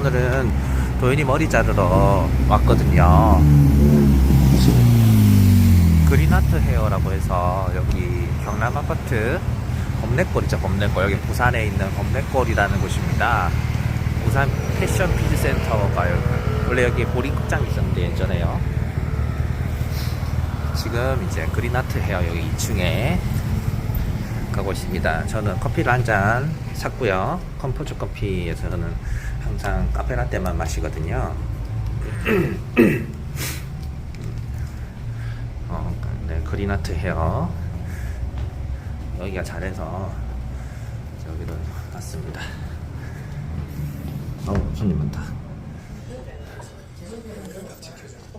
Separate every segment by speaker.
Speaker 1: 오늘은 도현이 머리 자르러 왔거든요. 그린아트 헤어라고 해서 여기 경남 아파트 검내골이죠 검내골 여기 부산에 있는 검내골이라는 곳입니다. 부산 패션 피드 센터가 여기 원래 여기 보링극장이 있었는데 예전에요. 지금 이제 그린아트 헤어 여기 2층에 가고 있습니다. 저는 커피를 한 잔 샀고요. 컴포트 커피에서는 항상 카페라떼만 마시거든요. 어, 네, 그린아트 헤어 여기가 잘해서 여기로 왔습니다. 어우 손님 많다.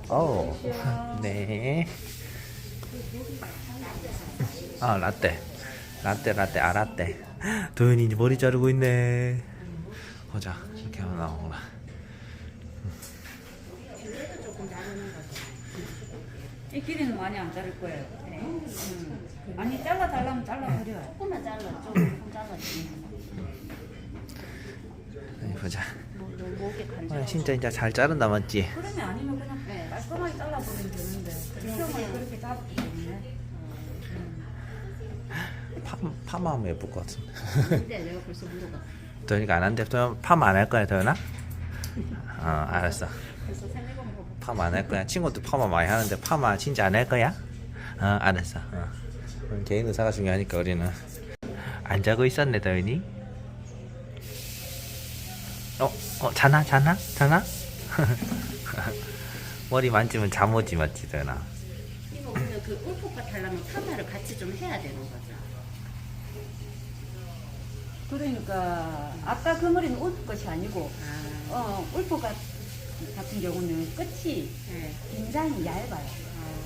Speaker 1: 어우 네. 아 라떼 라떼 라떼 아 라떼 도현이 이제 머리 자르고 있네 보자 이렇게 하나 나오구나
Speaker 2: 이 길이는 많이 안 자를 거예요. 음. 아니 잘라 달라면 잘라 버려.
Speaker 3: 조금만 잘라 좀 잘라지
Speaker 1: 네, 보자
Speaker 3: 뭐, 뭐, 목에
Speaker 1: 아,
Speaker 3: 간절
Speaker 1: 진짜 이제 잘 자른다 맞지?
Speaker 2: 그러면 아니면 그냥
Speaker 3: 네.
Speaker 2: 깔끔하게 잘라 버리면 되는데 수영을 그렇게 잡기 때문에
Speaker 1: 파, 파마하면 예쁠 것 같은데
Speaker 3: 근데 내가 벌써 물어봐
Speaker 1: 도현이가 안 한대 도현 파마 안할 거야 도현아? 어 알았어 파마 안 할 거야 친구도 파마 많이 하는데 파마 진짜 안 할 거야? 어 알았어 어. 개인 의사가 중요하니까 우리는 안 자고 있었네 도현이 어? 어 자나 자나 자나? 머리 만지면 잠 오지 맞지 도현아
Speaker 3: 이거 근데 그 울프가 달라면 파마를 같이 좀 해야 되는 거죠
Speaker 2: 그러니까 아까 그 머리는 울프 것이 아니고
Speaker 3: 아,
Speaker 2: 어 울프 같- 같은 경우는 끝이
Speaker 3: 네.
Speaker 2: 굉장히 얇아요.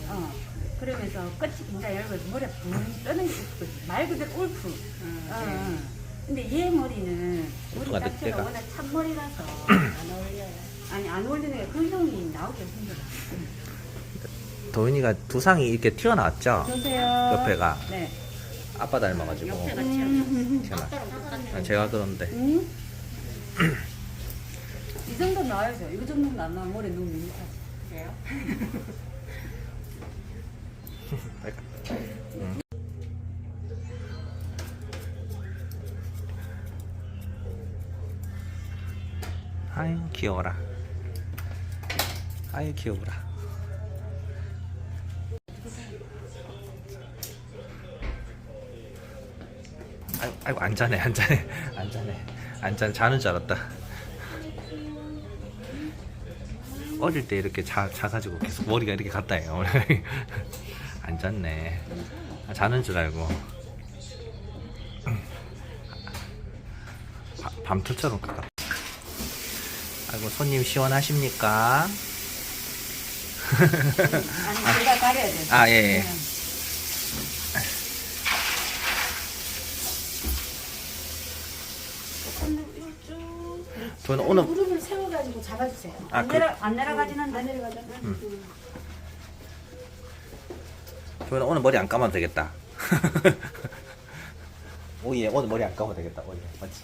Speaker 3: 아,
Speaker 2: 어 그러면서 끝이 굉장히 얇아서 머리가 붕 뜨는 게 울프 말 그대로 울프. 어,
Speaker 3: 아, 네.
Speaker 2: 어. 근데 얘 머리는 머리
Speaker 1: 울프가
Speaker 2: 자체가
Speaker 1: 늑대가.
Speaker 2: 워낙 찬머리라서
Speaker 3: 안 어울려요
Speaker 2: 아니 안 어울리는 게 근성이 나오기 힘들어.
Speaker 1: 도현이가 두상이 이렇게 튀어나왔죠?
Speaker 2: 보세요.
Speaker 1: 옆에가
Speaker 2: 네.
Speaker 1: 아빠 닮아가지고
Speaker 3: 옆에가
Speaker 2: 음.
Speaker 3: 아빠랑 똑같네
Speaker 1: 아, 제가 그런데
Speaker 2: 음? 이 정도 나와야죠. 이 정도는 안 나면 머리 너무 밋밋하지.
Speaker 3: 그래요?
Speaker 1: 아유 귀여워라 아유 귀여워라 아이고, 아이고 안 자네 안 자네 안 자네 안 자네 자는 줄 알았다. 어릴 때 이렇게 자, 자가지고 계속 머리가 이렇게 갔다 해요. 안 잤네. 아, 자는 줄 알고. 바- 밤토처럼 가깝다. 아이고 손님 시원하십니까?
Speaker 2: 아니, 제가 가려야 돼.
Speaker 1: 아, 예, 예. 저는 오늘
Speaker 4: 무릎을 세워가지고 잡아주세요.
Speaker 1: 아,
Speaker 2: 안,
Speaker 1: 그,
Speaker 2: 내려, 안 내려가진 않는데.
Speaker 4: 안 내려가죠?
Speaker 1: 저는 오늘 머리 안 감아도 되겠다. 오예, 오늘 머리 안 감아도 되겠다. 오예, 맞지?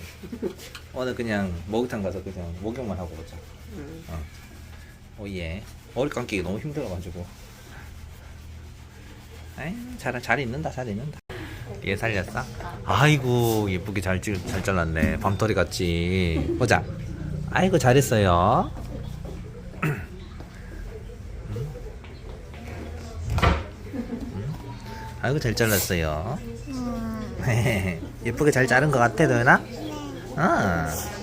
Speaker 1: 오늘 그냥 목욕탕 가서 그냥 목욕만 하고 오자. 어. 오예, 머리 감기 너무 힘들어가지고. 아이, 잘, 잘 있는다, 잘 있는다. 얘 살렸어? 아이고, 예쁘게 잘, 찍, 잘 잘랐네. 밤토리 같지. 보자. 아이고, 잘했어요. 아이고 잘 잘랐어요. 예쁘게 잘 자른 것 같아, 도연아? 어.